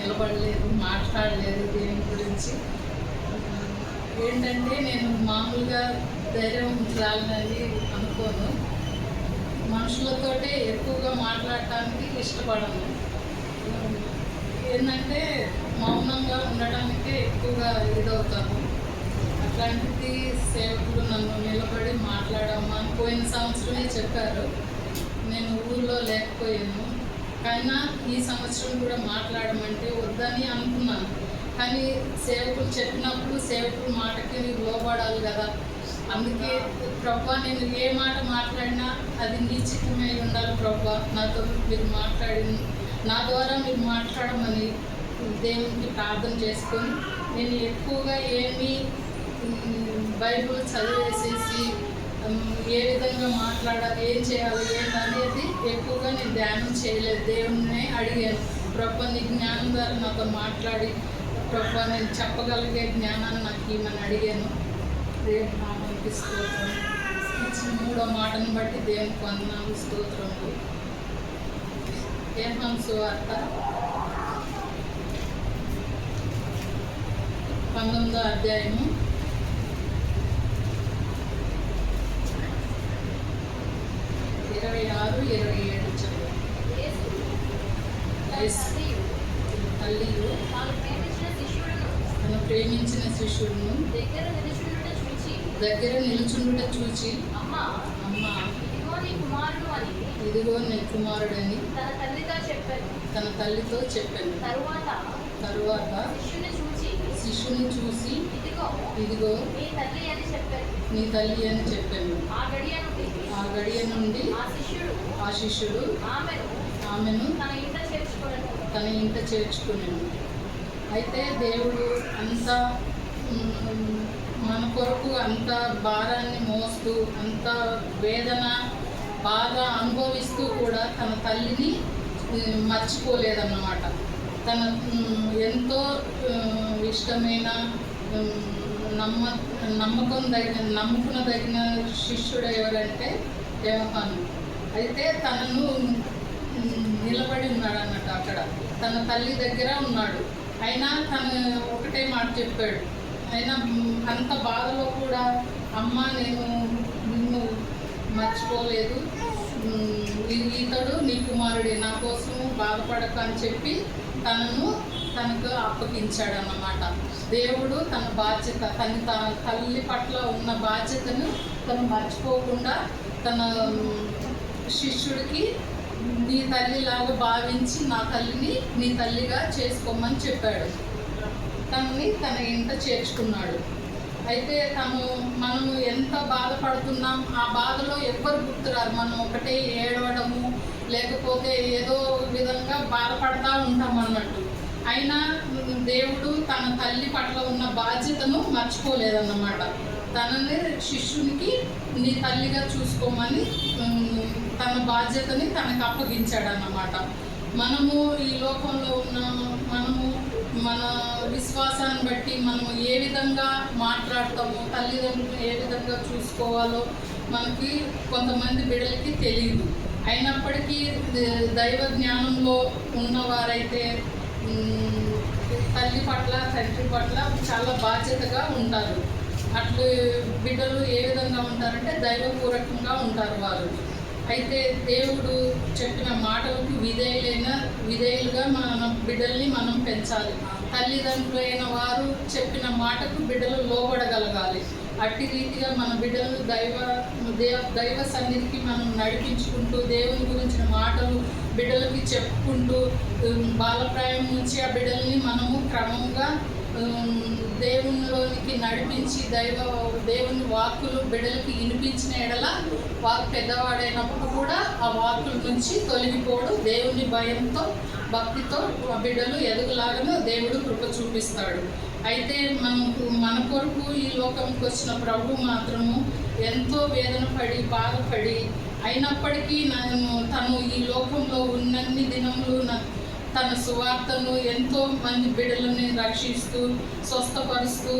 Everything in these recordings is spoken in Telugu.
నిలబడలేదు మాట్లాడలేదు దేని గురించి. ఏంటంటే నేను మామూలుగా ధైర్యం ఉంచాలని అనుకోను. మనుషులతోటే ఎక్కువగా మాట్లాడటానికి ఇష్టపడను. ఏంటంటే మౌనంగా ఉండటానికే ఎక్కువగా ఇదవుతాను. అట్లాంటిది సేవకులు నన్ను నిలబడి మాట్లాడమ్మా అని పోయిన సంవత్సరమే చెప్పారు. నేను ఊళ్ళో లేకపోయాను. కానీ ఈ సంవత్సరం కూడా మాట్లాడమంటే వద్దని అనుకున్నాను. కానీ సేవకులు చెప్పినప్పుడు సేవకుల మాటకి నీకు లోబడాలి కదా. అందుకే ప్రభా నేను ఏ మాట మాట్లాడినా అది నీ చిత్తమై ఉండాలి ప్రభా. నాతో మీరు మాట్లాడి నా ద్వారా మీరు మాట్లాడమని దేవునికి ప్రార్థన చేసుకొని నేను ఎక్కువగా ఏమీ బైబుల్ బైబిల్ చదివేసేసి ఏ విధంగా మాట్లాడాలి ఏం చేయాలి ఏంటనేది ఎక్కువగా నేను ధ్యానం చేయలేదు. దేవుణ్ణి అడిగాను. ప్రభా నీ జ్ఞానం ద్వారా నాతో మాట్లాడి. ప్రభా నేను చెప్పగలిగే జ్ఞానాన్ని నాకు ఇమ్మని అడిగాను. దేవుని నామానికి స్తోత్రం. ఇచ్చిన మూడో మాటను బట్టి దేవునికి వందనాలు స్తోత్రములు ఏహాంసు వార్త? పంతొమ్మిదో అధ్యాయము. ఇరవై ఆరు ఇరవై ఏడు చదువు. యేసు తన తల్లియు ప్రేమించిన శిష్యులను తను ప్రేమించిన శిష్యుడును దగ్గర నిలుచుండుట చూచి దగ్గర నిలుచుండుట చూచి అమ్మా అమ్మ ఇదిగో నీ కుమారుడు అని ఇదిగో నీ కుమారుడని తన తల్లితో చెప్పాను. తన తల్లితో చెప్పాను తరువాత తరువాత శిష్యుని చూసి శిష్యుని చూసి ఇదిగో ఇదిగో మీ తల్లి అని చెప్పాను. నీ తల్లి అని చెప్పాను. ఆ గడియ నుండి ఆ శిష్యుడు. ఆమెను. తన ఇంట ఇంట చేర్చుకున్నాను అయితే దేవుడు అంత మన కొరకు అంత భారాన్ని మోస్తూ అంత వేదన బాధ అనుభవిస్తూ కూడా తన తల్లిని మర్చిపోలేదన్నమాట. తన ఎంతో ఇష్టమైన నమ్మ నమ్మకం దగ్గర నమ్ముకునదగిన శిష్యుడు ఎవరంటే వ్యవహాను అయితే తనను నిలబడి ఉన్నాడు అన్నట్టు అక్కడ. తన తల్లి దగ్గర ఉన్నాడు. అయినా తను ఒకటే మాట చెప్పాడు. అయినా అంత బాధలో కూడా అమ్మ నేను నిన్ను మర్చిపోలేదు. ఇతడు నీ కుమారుడే. నా కోసం బాధపడక అని చెప్పి తనను తనకు అప్పగించాడు అన్నమాట దేవుడు తన బాధ్యత తన తల్లి పట్ల ఉన్న బాధ్యతను తను మర్చిపోకుండా తన శిష్యుడికి నీ తల్లిలాగా భావించి నా తల్లిని నీ తల్లిగా చేసుకోమని చెప్పాడు. తనని తన ఇంట చేర్చుకున్నాడు. అయితే తను మనం ఎంత బాధపడుతున్నాం ఆ బాధలో ఎవ్వరు గుర్తురారు. మనం ఒకటే ఏడవడము లేకపోతే ఏదో విధంగా బాధపడతా ఉంటాం అన్నట్టు. అయినా దేవుడు తన తల్లి పట్ల ఉన్న బాధ్యతను మర్చిపోలేదన్నమాట. తనని శిష్యునికి నీ తల్లిగా చూసుకోమని తన బాధ్యతని తనకు అప్పగించాడన్నమాట. మనము ఈ లోకంలో ఉన్న మనము మన విశ్వాసాన్ని బట్టి మనము ఏ విధంగా మాట్లాడతామో తల్లిదండ్రులు ఏ విధంగా చూసుకోవాలో మనకి కొంతమంది బిడ్డలకి తెలియదు అయినప్పటికీ దైవ జ్ఞానంలో ఉన్నవారైతే తల్లి పట్ల తండ్రి పట్ల చాలా బాధ్యతగా ఉంటారు. అట్లు బిడ్డలు ఏ విధంగా ఉంటారంటే దైవపూర్వకంగా ఉంటారు వారు. అయితే దేవుడు చెప్పిన మాటలకు విధేయులైన విధేయులుగా మన బిడ్డల్ని మనం పెంచాలి. తల్లిదండ్రులైన వారు చెప్పిన మాటకు బిడ్డలు లోబడగలగాలి. అట్టి రీతిగా మన బిడ్డలు దైవ దేవ దైవ సన్నిధికి మనం నడిపించుకుంటూ దేవుని గురించిన మాటలు బిడ్డలకి చెప్పుకుంటూ బాలప్రాయం నుంచి ఆ బిడ్డల్ని మనము క్రమంగా దేవునిలోనికి నడిపించి దైవ దేవుని వాక్కులు బిడ్డలకి వినిపించిన ఎడల వారు పెద్దవాడైనప్పుడు కూడా ఆ వాక్కుల నుంచి తొలగిపోవడం దేవుని భయంతో భక్తితో ఆ బిడ్డలు ఎదుగులాగాను దేవుడు కృప చూపిస్తాడు. అయితే మనకు మన కొరకు ఈ లోకంకి వచ్చిన ప్రభు మాత్రము ఎంతో వేదన పడి బాధపడి అయినప్పటికీ నన్ను తను ఈ లోకంలో ఉన్నన్ని దినములు నాకు తన సువార్తను ఎంతో మంది బిడ్డలని రక్షిస్తూ స్వస్థపరుస్తూ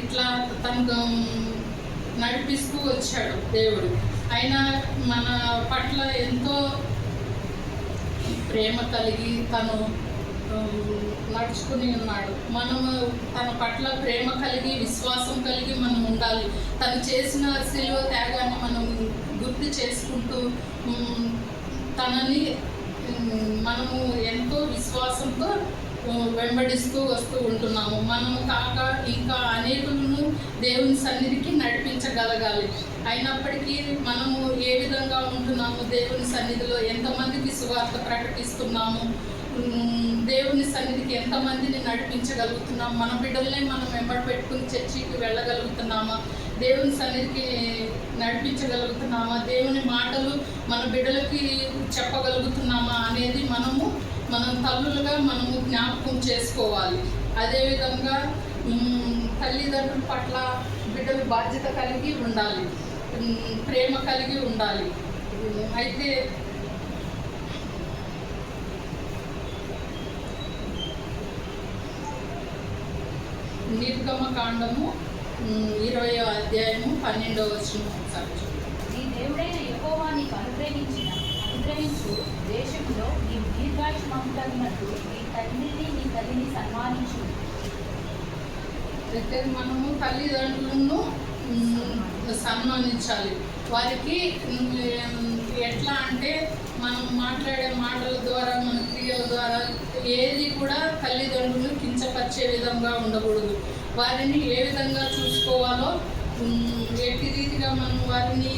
ఇట్లా తనకు నడిపిస్తూ వచ్చాడు దేవుడు. ఆయన మన పట్ల ఎంతో ప్రేమ కలిగి తను నడుచుకుని ఉన్నాడు. మనము తన పట్ల ప్రేమ కలిగి విశ్వాసం కలిగి మనం ఉండాలి. తను చేసిన శిలువ త్యాగాన్ని మనం గుర్తు చేసుకుంటూ తనని మనము ఎంతో విశ్వాసంతో వెంబడిస్తూ వస్తూ ఉంటున్నాము. మనము కాక ఇంకా అనేకులను దేవుని సన్నిధికి నడిపించగలగాలి. అయినప్పటికీ మనము ఏ విధంగా ఉంటున్నాము? దేవుని సన్నిధిలో ఎంతమందికి సువార్త ప్రకటిస్తున్నాము? దేవుని సన్నిధికి ఎంతమందిని నడిపించగలుగుతున్నాం? మన బిడ్డల్ని మనం వెంబడి పెట్టుకుని చర్చికి వెళ్ళగలుగుతున్నామా? దేవుని సన్నిధికి నడిపించగలుగుతున్నామా? దేవుని మాటలు మన బిడ్డలకి చెప్పగలుగుతున్నామా అనేది మనము మనం తల్లులుగా మనము జ్ఞాపకం చేసుకోవాలి. అదేవిధంగా తల్లిదండ్రుల పట్ల బిడ్డలు బాధ్యత కలిగి ఉండాలి. ప్రేమ కలిగి ఉండాలి. అయితే నిర్గమ కాండము ఇరవయో అధ్యాయము పన్నెండవ వచ్చిన ఒకసారి. నీ దేవుడైన యెహోవా నీకు అనుగ్రహించిన అనుగ్రహించు దేశంలో నీ దీర్ఘాయుష్మంతగినట్టు నీ తండ్రిని నీ తల్లిని సన్మానించు. అయితే మనము తల్లిదండ్రులను సన్మానించాలి. వారికి ఎట్లా అంటే మనం మాట్లాడే మాటల ద్వారా మన క్రియల ద్వారా ఏది కూడా తల్లిదండ్రులు కించపరిచే విధంగా ఉండకూడదు. వారిని ఏ విధంగా చూసుకోవాలో ఎట్టి రీతిగా మనం వారిని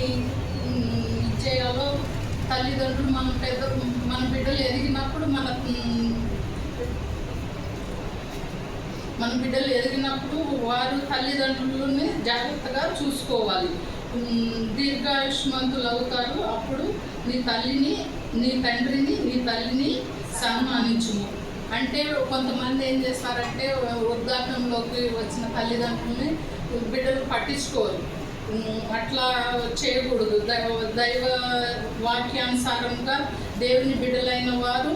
ఇచ్చేయాలో చేయాలో తల్లిదండ్రులు మన పెద్ద మన బిడ్డలు ఎదిగినప్పుడు మన మన బిడ్డలు ఎదిగినప్పుడు వారు తల్లిదండ్రులని జాగ్రత్తగా చూసుకోవాలి. దీర్ఘాయుష్మంతులు అవుతారు. అప్పుడు నీ తల్లిని నీ తండ్రిని నీ తల్లిని సన్మానించుము. అంటే కొంతమంది ఏం చేస్తారంటే వృద్ధాప్యంలోకి వచ్చిన తల్లిదండ్రుల్ని బిడ్డలు పట్టించుకోరు. అట్లా చేయకూడదు. దైవ దైవ వాక్యానుసారంగా దేవుని బిడ్డలైన వారు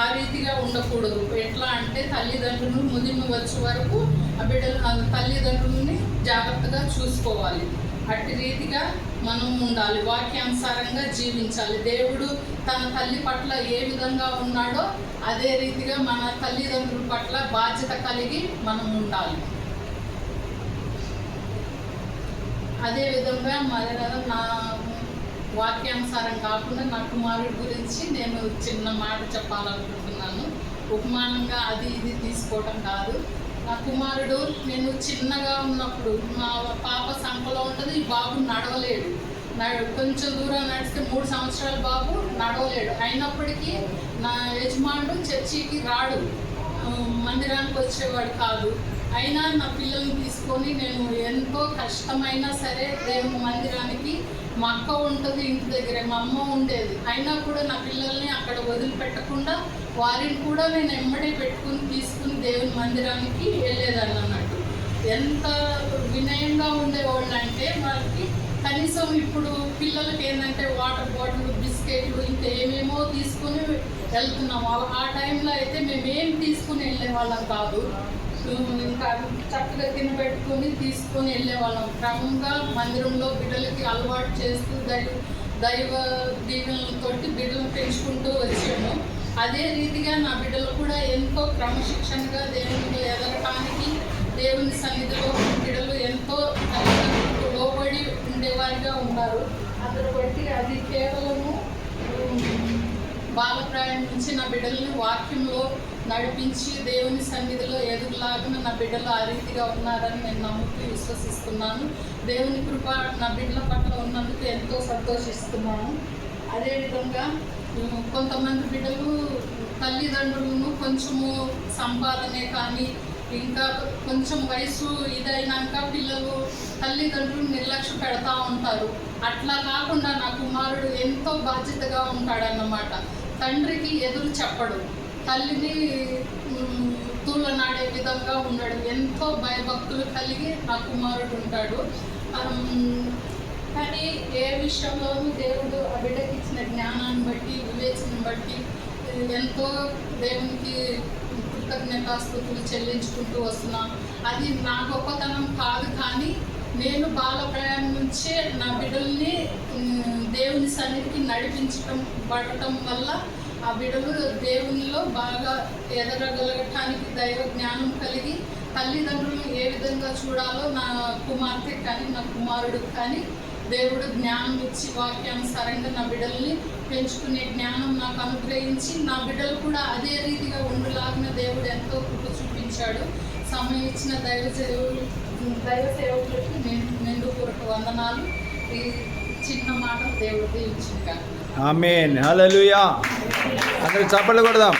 ఆ రీతిగా ఉండకూడదు. ఎట్లా అంటే తల్లిదండ్రులు ముదిమి వచ్చే వరకు ఆ బిడ్డలు తల్లిదండ్రులని జాగ్రత్తగా చూసుకోవాలి. అట్టి రీతిగా మనం ఉండాలి. వాక్యానుసారంగా జీవించాలి. దేవుడు తన తల్లి పట్ల ఏ విధంగా ఉన్నాడో అదే రీతిగా మన తల్లిదండ్రుల పట్ల బాధ్యత కలిగి మనం ఉండాలి. అదే విధంగా మరి నా వాక్యానుసారం కాకుండా నా కుమారుడి గురించి నేను చిన్న మాట చెప్పాలనుకుంటున్నాను. ఉపమానంగా అది ఇది తీసుకోవటం కాదు. నా కుమారుడు నేను చిన్నగా ఉన్నప్పుడు మా పాప సంపలో ఉంటుంది ఈ బాబు నడవలేడు. నడు కొంచెం దూరం నడిస్తే మూడు సంవత్సరాల బాబు నడవలేడు. అయినప్పటికీ నా యజమానుడు చర్చికి రాడు. మందిరానికి వచ్చేవాడు కాదు. అయినా నా పిల్లల్ని తీసుకొని నేను ఎంతో కష్టమైనా సరే దేవుని మందిరానికి మా అక్క ఉంటుంది ఇంటి దగ్గర మా అమ్మ ఉండేది. అయినా కూడా నా పిల్లల్ని అక్కడ వదిలిపెట్టకుండా వారిని కూడా నేను ఎమ్మడే పెట్టుకుని తీసుకుని దేవుని మందిరానికి వెళ్ళేదాన్ని అన్నట్టు. ఎంత వినయంగా ఉండేవాళ్ళు అంటే వాళ్ళకి కనీసం ఇప్పుడు పిల్లలకి ఏంటంటే వాటర్ బాటిల్ బిస్కెట్లు ఇంకా ఏమేమో తీసుకుని వెళ్తున్నాం. ఆ- టైంలో అయితే మేము ఏం తీసుకుని వెళ్ళే వాళ్ళం కాదు చక్కగా తినబెట్టుకొని తీసుకొని వెళ్ళే వాళ్ళం క్రమంగా మందిరంలో బిడ్డలకి అలవాటు చేస్తూ దైవ దైవ దీవెనలతోటి బిడ్డలు పెంచుకుంటూ వచ్చాము. అదే రీతిగా నా బిడ్డలు కూడా ఎంతో క్రమశిక్షణగా దేవునిలో ఎదగటానికి దేవుని సన్నిధిలో బిడ్డలు ఎంతో లోబడి ఉండేవారిగా ఉన్నారు అతను బట్టి అది కేవలము బాలప్రాయం నుంచి నా బిడ్డల్ని వాక్యంలో నడిపించి దేవుని సన్నిధిలో ఎదుగులాగిన నా బిడ్డలు ఆ రీతిగా ఉన్నారని నేను నమ్ముతూ విశ్వసిస్తున్నాను. దేవుని కృప నా బిడ్డల పట్ల ఉన్నందుకు ఎంతో సంతోషిస్తున్నాను. అదేవిధంగా కొంతమంది బిడ్డలు తల్లిదండ్రులను కొంచెము సంపాదనే కానీ ఇంకా కొంచెం వయసు ఇదైనాక పిల్లలు తల్లిదండ్రులు నిర్లక్ష్య పెడతా ఉంటారు. అట్లా కాకుండా నా కుమారుడు ఎంతో బాధ్యతగా ఉంటాడన్నమాట. తండ్రికి ఎదురు చెప్పడు. తల్లిని తూలనాడే విధంగా ఉన్నాడు. ఎంతో భయభక్తులు కలిగి నా కుమారుడు ఉంటాడు. కానీ ఏ విషయంలోనూ దేవుడు ఆ బిడ్డకి ఇచ్చిన జ్ఞానాన్ని బట్టి వివేచనను బట్టి ఎంతో దేవునికి కృతజ్ఞతాస్తుతులు చెల్లించుకుంటూ వస్తున్నాను అది నా గొప్పతనం కాదు కానీ నేను బాల ప్రయాణం నుంచే నా బిడ్డల్ని దేవుని సన్నిధికి నడిపించటం పడటం వల్ల ఆ బిడలు దేవునిలో బాగా ఎదగగలగటానికి దైవ జ్ఞానం కలిగి తల్లిదండ్రులను ఏ విధంగా చూడాలో నా కుమార్తె కానీ నా కుమారుడు కానీ దేవుడు జ్ఞానం ఇచ్చి వాక్యానుసారంగా నా బిడ్డల్ని పెంచుకునే జ్ఞానం నాకు అనుగ్రహించి నా బిడ్డలు కూడా అదే రీతిగా ఉండులాగిన దేవుడు ఎంతో కృప చూపించాడు. సమయం ఇచ్చిన దైవ సేవకులు దైవ సేవకులకు నిండు నిండుపూర్వక వందనాలు. ఈ చిన్న మాట దేవుడు దీవించింది ఆమెన్. హల్లెలూయా. అందరూ చప్పట్లు కొడదాం.